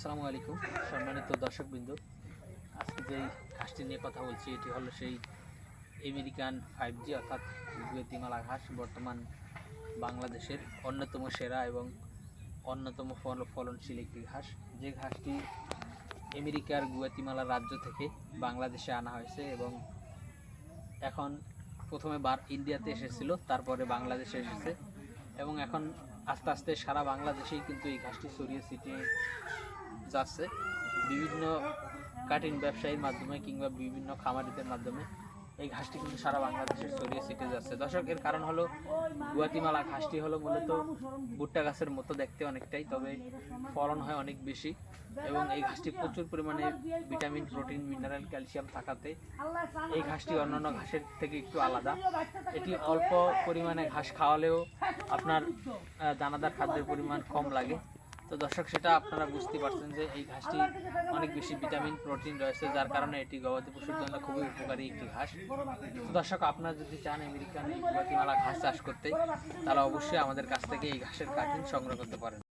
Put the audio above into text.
আসসালামু আলাইকুম, সম্মানিত দর্শকবৃন্দ। আজকে যেই ঘাসটি নিয়ে কথা বলছি, এটি হলো সেই আমেরিকান ফাইভ জি অর্থাৎ গুয়েতিমালা ঘাস বর্তমান বাংলাদেশের অন্যতম সেরা এবং অন্যতম ফল, ফলনশীল একটি ঘাস। যে ঘাসটি আমেরিকার গুয়াতিমালা রাজ্য থেকে বাংলাদেশে আনা হয়েছে এবং এখন প্রথমে বার ইন্ডিয়াতে এসেছিল, তারপরে বাংলাদেশে এসেছে। এবং এখন আস্তে আস্তে সারা বাংলাদেশেই কিন্তু এই ঘাসটি ছড়িয়ে ছিটিয়ে যাচ্ছে। বিভিন্ন কাটিং ব্যবসায়ীর মাধ্যমে কিংবা বিভিন্ন খামারিদের মাধ্যমে এই ঘাসটি কিন্তু সারা বাংলাদেশে ছড়িয়ে ছিটিয়ে যাচ্ছে দর্শক, এর কারণ হলো গুয়াতিমালা ঘাসটি হলো মূলত ভুট্টা গাছের মতো দেখতে অনেকটাই, তবে ফলন হয় অনেক বেশি এবং এই ঘাসটি প্রচুর পরিমাণে ভিটামিন প্রোটিন মিনারেল ক্যালসিয়াম থাকাতে এই ঘাসটি অন্যান্য ঘাসের থেকে একটু আলাদা। এটি অল্প পরিমাণে ঘাস খাওয়ালেও আপনার দানাদার খাদ্যের পরিমাণ কম লাগে। তো দর্শক, সেটা আপনারা বুঝতে পারছেন যে এই ঘাসটি অনেক বেশি ভিটামিন, প্রোটিন রয়েছে, যার কারণে এটি গবাদি পশুর জন্য খুবই উপকারী একটি ঘাস। দর্শক, আপনারা যদি চান আমেরিকান এই গুয়াতিমালা ঘাস চাষ করতে, তাহলে অবশ্যই আমাদের কাছ থেকে এই ঘাসের কাটিং সংগ্রহ করতে পারেন।